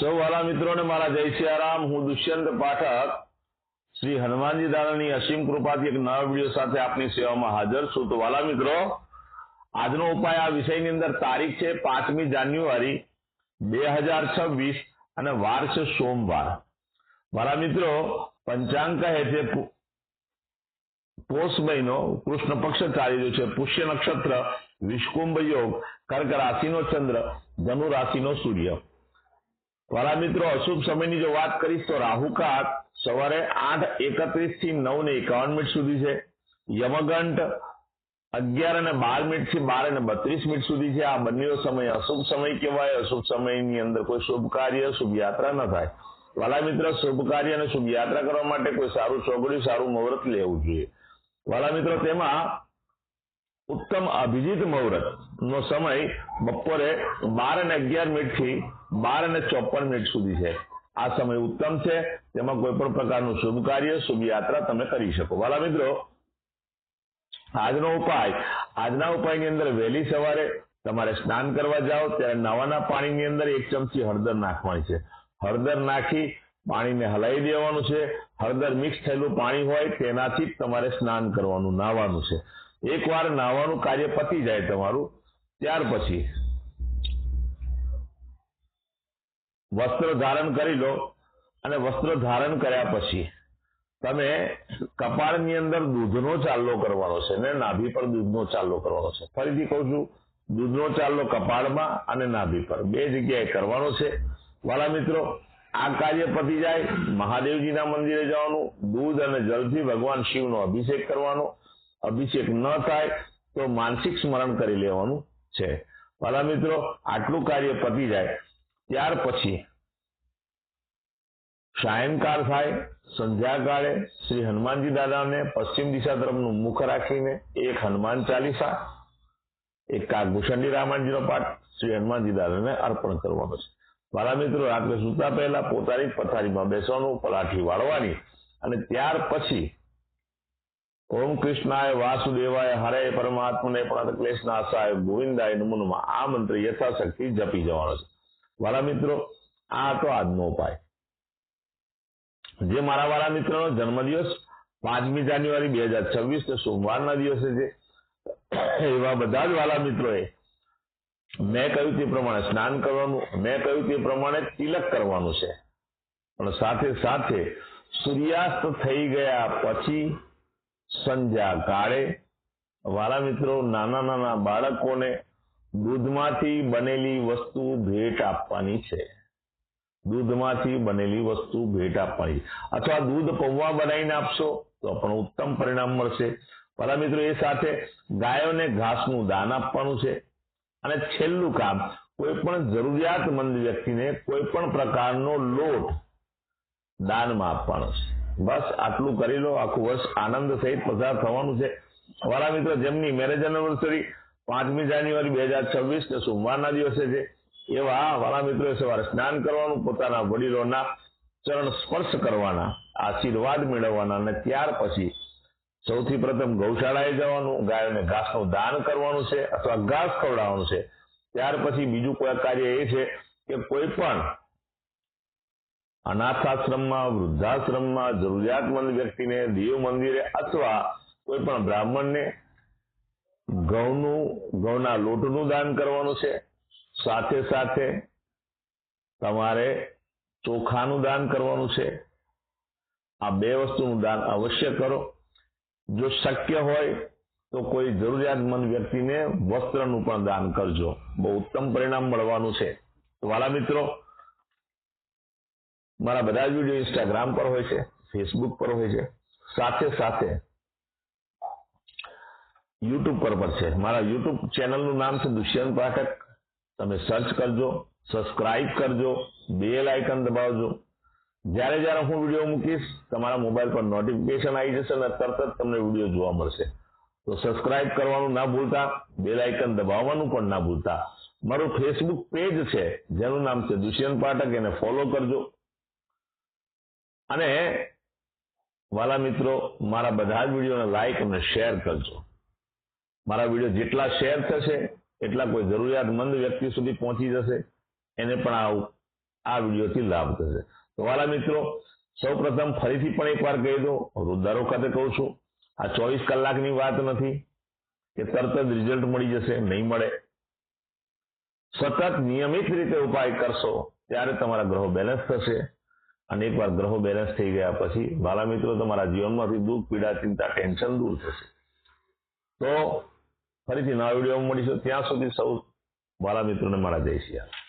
સૌ વાલા મિત્રોને મારા જય સિયારામ હું દુષ્યંત પાઠક. શ્રી હનુમાનજી દાદાની અસીમ કૃપાથી એક નવા વીડિયો સાથે આપની સેવામાં હાજર છું. તો વાલા મિત્રો, આજનો ઉપાય આ વિષયની અંદર તારીખ છે પાંચમી જાન્યુઆરી બે હજાર છવ્વીસ અને વાર છે સોમવાર. મારા મિત્રો, પંચાંગ કહે છે પોષ મહિનો કૃષ્ણ પક્ષ ચાલી રહ્યો છે. પુષ્ય નક્ષત્ર, વિષ્કુંભ યોગ, કર્ક રાશિનો ચંદ્ર, ધનુ રાશિનો સૂર્ય. વાલા મિત્રો, અશુભ સમયની જો વાત કરીશ તો રાહુકાળ સવારે આઠ એકત્રીસથી નવ ને એકાવન મિનિટ સુધી છે. યમગંટ અગિયાર અને બાર મિનિટથી બાર અને બત્રીસ મિનિટ સુધી છે. આ બંને સમય અશુભ સમય કહેવાય. અશુભ સમયની અંદર કોઈ શુભ કાર્ય, શુભ યાત્રા ન થાય. વાલા મિત્ર, શુભ કાર્ય અને શુભ યાત્રા કરવા માટે કોઈ સારું ચોગડ્યું સારું મુહૂર્ત લેવું જોઈએ. વાલા મિત્રો, તેમાં ઉત્તમ અભિજીત મુહૂર્ત નો સમય બપોરે બાર અને અગિયાર મિનિટથી બાર અને ચોપન મિનિટ સુધી છે. આ સમય ઉત્તમ છે. તેમાં કોઈ પણ પ્રકારનું શુભ કાર્ય, શુભ યાત્રા તમે કરી શકો. વાલા મિત્રો, આજનો ઉપાય, આજના ઉપાયની અંદર વહેલી સવારે તમારે સ્નાન કરવા જાઓ. ત્યારે નવાના પાણીની અંદર એક ચમચી હળદર નાખવાની છે. હળદર નાખી પાણીને હલાવી દેવાનું છે. હળદર મિક્સ થયેલું પાણી હોય તેનાથી તમારે સ્નાન કરવાનું નાહવાનું છે. એકવાર નાહવાનું કાર્ય પતી જાય તમારું, ત્યાર પછી વસ્ત્ર ધારણ કરી લો અને વસ્ત્ર ધારણ કર્યા પછી તમે કપાળની અંદર દૂધનો ચાલ્લો કરવાનો છે ને નાભી પર દૂધનો ચાલ્લો કરવાનો છે. ફરીથી કહું છું, દૂધનો ચાલ્લો કપાળમાં અને નાભી પર. બે જગ્યાએ કરવાનો છે. વાલા મિત્રો, આ કાર્ય પતી જાય મહાદેવજીના મંદિરે જવાનું, દૂધ અને જલથી ભગવાન શિવનો અભિષેક કરવાનો. અભિષેક ન થાય તો માનસિક સ્મરણ કરી લેવાનું છે. વાલા મિત્રો, આટલું કાર્ય પતી જાય. ત્યાર પછી સાયંકાળ થાય, સંધ્યાકાળે શ્રી હનુમાનજી દાદાને પશ્ચિમ દિશા તરફનું મુખ રાખીને એક હનુમાન ચાલીસા, એક કાગભૂષણજી રામાયણજીનો પાઠ શ્રી હનુમાનજી દાદાને અર્પણ કરવાનો છે. મારા મિત્રો, રાત્રે સૂતા પહેલા પોતાની પથારીમાં બેસવાનું, પલાઠી વાળવાની અને ત્યાર પછી ઓમ કૃષ્ણાય વાસુદેવાય હરે પરમાત્મને પ્રાતક્લેશ નાશાય ગોવિંદાય નમોનમાં આ મંત્ર યથાશક્તિ જપી જવાનો છે. વાલા મિત્રો, આ હતો આજનો ઉપાય. જે મારા વાળા મિત્રનો જન્મદિવસ પાંચમી જાન્યુઆરી બે હજાર છવ્વીસ સોમવારના દિવસે છે. એવા બધા જ વાલા મિત્રોએ મેં કહ્યું તે પ્રમાણે સ્નાન કરવાનું, મેં કહ્યું તે પ્રમાણે તિલક કરવાનું છે. પણ સાથે સાથે સૂર્યાસ્ત થઈ ગયા પછી સંધ્યા કાળે વાલા મિત્રો નાના નાના બાળકોને દૂધમાંથી બનેલી વસ્તુ ભેટ આપવાની છે. દૂધમાંથી બનેલી વસ્તુ ભેટ આપવાની. અથવા દૂધ પૌવા બનાવીને આપશો, તો પણ ઉત્તમ પરિણામ મળશે. વાલા મિત્રો એ સાથે ગાયોને ઘાસનું દાન આપવાનું છે. અને છેલ્લું કામ કોઈ પણ જરૂરિયાતમંદ વ્યક્તિને કોઈ પણ પ્રકારનો લોટ દાનમાં આપવાનો છે. બસ આટલું કરી લો, આખું વર્ષ આનંદ સહિત પસાર થવાનું છે. મારા મિત્રો, જેમની મેરેજ એનિવર્સરી પાંચમી જાન્યુઆરી બે હજાર છવ્વીસ ને સોમવારના દિવસે છે. એવા વાળા મિત્રોએ સવારે સ્નાન કરવાનું, પોતાના વડીલોના ચરણ સ્પર્શ કરવાના, આશીર્વાદ મેળવવાના અને ત્યાર પછી સૌથી પ્રથમ ગૌશાળાએ જવાનું, ગાયોને ઘાસનું દાન કરવાનું છે અથવા ઘાસ ખવડાવવાનું છે. ત્યાર પછી બીજું કોઈ કાર્ય એ છે કે કોઈ પણ અનાથાશ્રમમાં, વૃદ્ધાશ્રમમાં જરૂરિયાતમંદ વ્યક્તિને દેવ મંદિરે અથવા કોઈ પણ બ્રાહ્મણને ઘઉંનું, ઘઉંના લોટનું દાન કરવાનું છે. સાથે સાથે તમારે ચોખાનું દાન કરવાનું છે. આ બે વસ્તુનું દાન અવશ્ય કરો. જો શક્ય હોય તો કોઈ જરૂરિયાતમંદ વ્યક્તિને વસ્ત્રનું પણ દાન કરજો. બહુ ઉત્તમ પરિણામ મળવાનું છે. વાળા મિત્રો, મારા બધા જ વીડિયો ઇન્સ્ટાગ્રામ પર હોય છે ફેસબુક પર હોય છે. સાથે સાથે યુટ્યુબ પર પણ છે. મારા યુટ્યુબ ચેનલનું નામ છે દુષ્યંત પાઠક. તમે સર્ચ કરજો સબસ્ક્રાઇબ કરજો બેલ આઇકન દબાવજો. જ્યારે જ્યારે હું વીડિયો મૂકીશ, તમારા મોબાઈલ પર નોટિફિકેશન આવી જશે અને તરત જ તમને વીડિયો જોવા મળશે. તો સબસ્ક્રાઇબ કરવાનું ના ભૂલતા બેલ આઇકન દબાવવાનું પણ ના ભૂલતા. મારું ફેસબુક પેજ છે, જેનું નામ છે દુષ્યંત પાઠક, એને ફોલો કરજો. અને વાલા મિત્રો, મારા બધા જ વિડીયોને લાઈક અને શેર કરજો. મારા વીડિયો જેટલા શેર થશે, એટલા કોઈ જરૂરિયાતમંદ વ્યક્તિ સુધી પહોંચી જશે, એને પણ આ વિડીયોથી લાભ થશે. તો વાલા મિત્રો સૌ પ્રથમ ફરીથી પણ એકવાર કહી દો રોજ ખાતે કહું છું, આ ચોવીસ કલાકની વાત નથી કે તરત જ રિઝલ્ટ મળી જશે, નહીં મળે. સતત નિયમિત રીતે ઉપાય કરશો, ત્યારે તમારા ગ્રહો બેલેન્સ થશે. અને એકવાર ગ્રહો બેલેન્સ થઈ ગયા પછી, વાલા મિત્રો, તમારા જીવનમાંથી દુઃખ, પીડા, ચિંતા ટેન્શન દૂર થશે. તો ફરીથી નવા વિડીયોમાં મળીશું ત્યાં સુધી સૌ વાલા મિત્રોને મારા જય રામ.